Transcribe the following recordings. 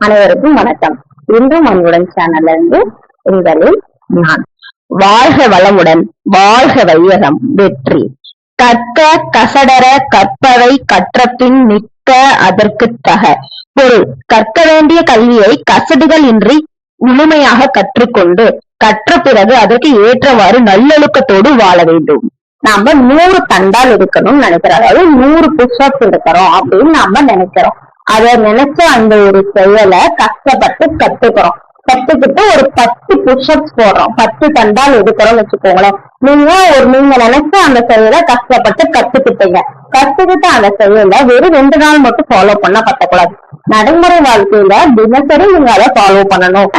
அனைவருக்கும் வணக்கம். இன்றும் அன்புடன் சேனல்ல இருந்து உங்களில் நான். வாழ்க வளமுடன் வாழ்க வையகம் வெற்றி. கற்க கசடர கற்பவை கற்றபின் நிற்க அதற்கு தக. பொருள் கற்க வேண்டிய கல்வியை கசடுகள் இன்றி முழுமையாக கற்றுக்கொண்டு கற்ற பிறகு அதற்கு ஏற்றவாறு நல்லொழுக்கத்தோடு வாழ வேண்டும். நாம நூறு தண்டால் இருக்கணும்னு நினைக்கிறோம் அதாவது நூறு புஷ்அப்ஸ் எடுக்கிறோம் அப்படின்னு நாம நினைக்கிறோம். அத நினைச்ச அந்த ஒரு செயலை கஷ்டப்பட்டு கத்துக்கிறோம். கத்துக்கிட்டு ஒரு பத்து புஷ்அப்ஸ் போடுறோம். பத்து தண்டால் எடுக்கிறோம் வச்சுக்கோங்களேன். நீங்க ஒரு நீங்க நினைச்ச அந்த செயலை கஷ்டப்பட்டு கத்துக்கிட்டீங்க. கத்துக்கிட்ட அந்த செயலை வெறும் ரெண்டு நாள் மட்டும் ஃபாலோ பண்ண பத்தக்கூடாது. நடைமுறை வாழ்க்கையில தினசரி நீங்க அதை ஃபாலோ பண்ணணும்.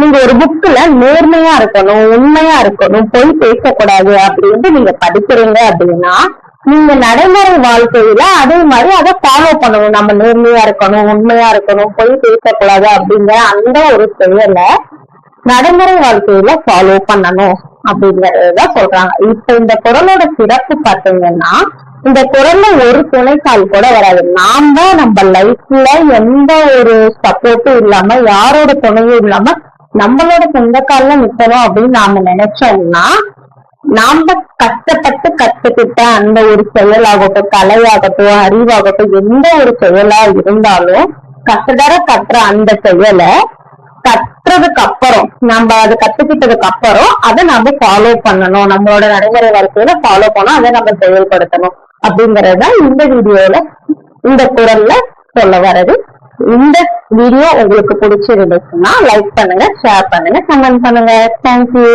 நீங்க ஒரு புக்ல நேர்மையா இருக்கணும் உண்மையா இருக்கணும் பொய் பேசக்கூடாது அப்படின்ட்டு நீங்க படிக்கிறீங்க அப்படின்னா நீங்க நடைமுறை வாழ்க்கையில அதே மாதிரி அதை ஃபாலோ பண்ணணும். நம்ம நேர்மையா இருக்கணும் உண்மையா இருக்கணும் பொய் பேசக்கூடாது அப்படிங்கிற அந்த ஒரு செயலை நடைமுறை வாழ்க்கையில ஃபாலோ பண்ணணும் அப்படிங்கறத சொல்றாங்க. இப்ப இந்த குரலோட சிறப்பு பாத்தீங்கன்னா இந்த குரல்ல ஒரு துணைக்கால் கூட வராது. நாம தான் நம்ம லைஃப்ல எந்த ஒரு சப்போர்ட்டும் இல்லாம யாரோட துணையும் இல்லாம நம்மளோட சொந்த நிக்கணும் அப்படின்னு நாம நினைச்சோம்னா நாம கஷ்டப்பட்டு கத்துக்கிட்ட அந்த ஒரு செயலாகட்டும் கலையாகட்டும் அறிவாகட்டும் எந்த ஒரு செயலா இருந்தாலும் கஷ்டதர கற்ற அந்த செயலை கற்றதுக்கு அப்புறம் நம்ம அதை கத்துக்கிட்டதுக்கு அப்புறம் அதை நம்ம ஃபாலோ பண்ணணும். நம்மளோட நடைமுறை வாழ்க்கையில ஃபாலோ பண்ணணும். அதை நம்ம செயல்படுத்தணும். அப்படிங்கறதுதான் இந்த வீடியோல இந்த குரல்ல சொல்ல வர்றது. இந்த வீடியோ உங்களுக்கு பிடிச்சிருந்துச்சுன்னா லைக் பண்ணுங்க ஷேர் பண்ணுங்க கமெண்ட் பண்ணுங்க. தேங்க்யூ